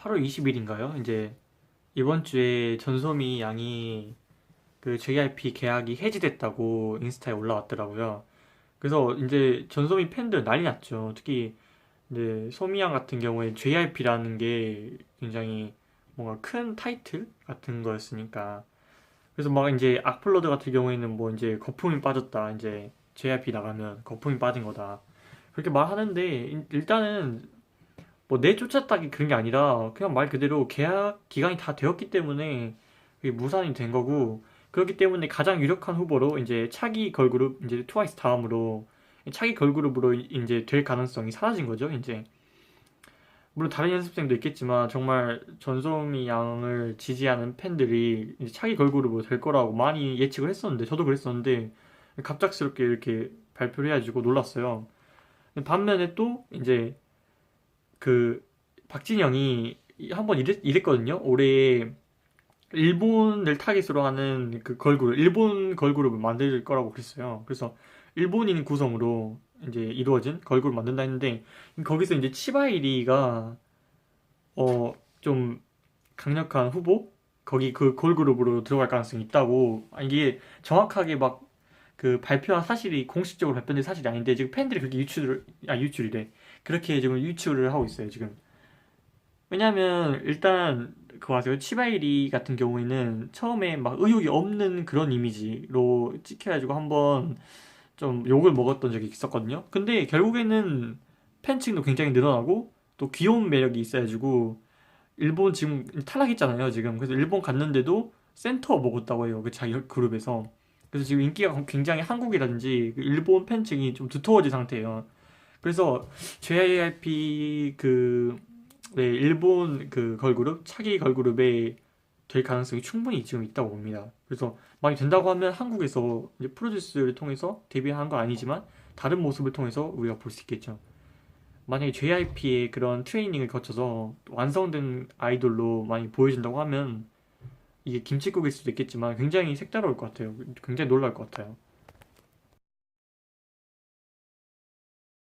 8월 20일인가요? 이제 이번 주에 전소미 양이 그 JYP 계약이 해지됐다고 인스타에 올라왔더라고요. 그래서 이제 전소미 팬들 난리 났죠. 특히 이제 소미 양 같은 경우에 JYP라는 게 굉장히 뭔가 큰 타이틀 같은 거였으니까. 그래서 막 이제 악플러드 같은 경우에는 뭐 이제 거품이 빠졌다. 이제 JYP 나가면 거품이 빠진 거다. 그렇게 말하는데 일- 일단은 뭐 내쫓았다기 그런 게 아니라 그냥 말 그대로 계약 기간이 다 되었기 때문에 무산이 된 거고 그렇기 때문에 가장 유력한 후보로 이제 차기 걸그룹 이제 트와이스 다음으로 차기 걸그룹으로 이제 될 가능성이 사라진 거죠 이제 물론 다른 연습생도 있겠지만 정말 전소미 양을 지지하는 팬들이 차기 걸그룹으로 될 거라고 많이 예측을 했었는데 저도 그랬었는데 갑작스럽게 이렇게 발표를 해가지고 놀랐어요. 반면에 또 이제 그 박진영이 한 번 이랬, 이랬거든요. 올해 일본을 타깃으로 하는 그 걸그룹, 일본 걸그룹을 만들 거라고 그랬어요. 그래서 일본인 구성으로 이제 이루어진 걸그룹을 만든다 했는데 거기서 이제 치바이리가 어 좀 강력한 후보 거기 그 걸그룹으로 들어갈 가능성이 있다고 아, 이게 정확하게 막 그 발표한 사실이 공식적으로 발표된 사실이 아닌데 지금 팬들이 그렇게 유출을 아 유출이래 그렇게 지금 유출을 하고 있어요 지금. 왜냐면 일단 그거 아세요 치바이리 같은 경우에는 처음에 막 의욕이 없는 그런 이미지로 찍혀가지고 한번 좀 욕을 먹었던 적이 있었거든요. 근데 결국에는 팬층도 굉장히 늘어나고 또 귀여운 매력이 있어가지고 일본 지금 탈락했잖아요 지금. 그래서 일본 갔는데도 센터 먹었다고 해요 그 자기 그룹에서 그래서 지금 인기가 굉장히 한국이라든지 그 일본 팬층이 좀 두터워진 상태예요. 그래서 JYP 그 네, 일본 그 걸그룹 차기 걸그룹에 될 가능성이 충분히 지금 있다고 봅니다. 그래서 만약 된다고 하면 한국에서 이제 프로듀스를 통해서 데뷔한 건 아니지만 다른 모습을 통해서 우리가 볼 수 있겠죠. 만약에 JYP의 그런 트레이닝을 거쳐서 완성된 아이돌로 많이 보여진다고 하면 이게 김칫국일 수도 있겠지만 굉장히 색다를 것 같아요. 굉장히 놀랄 것 같아요.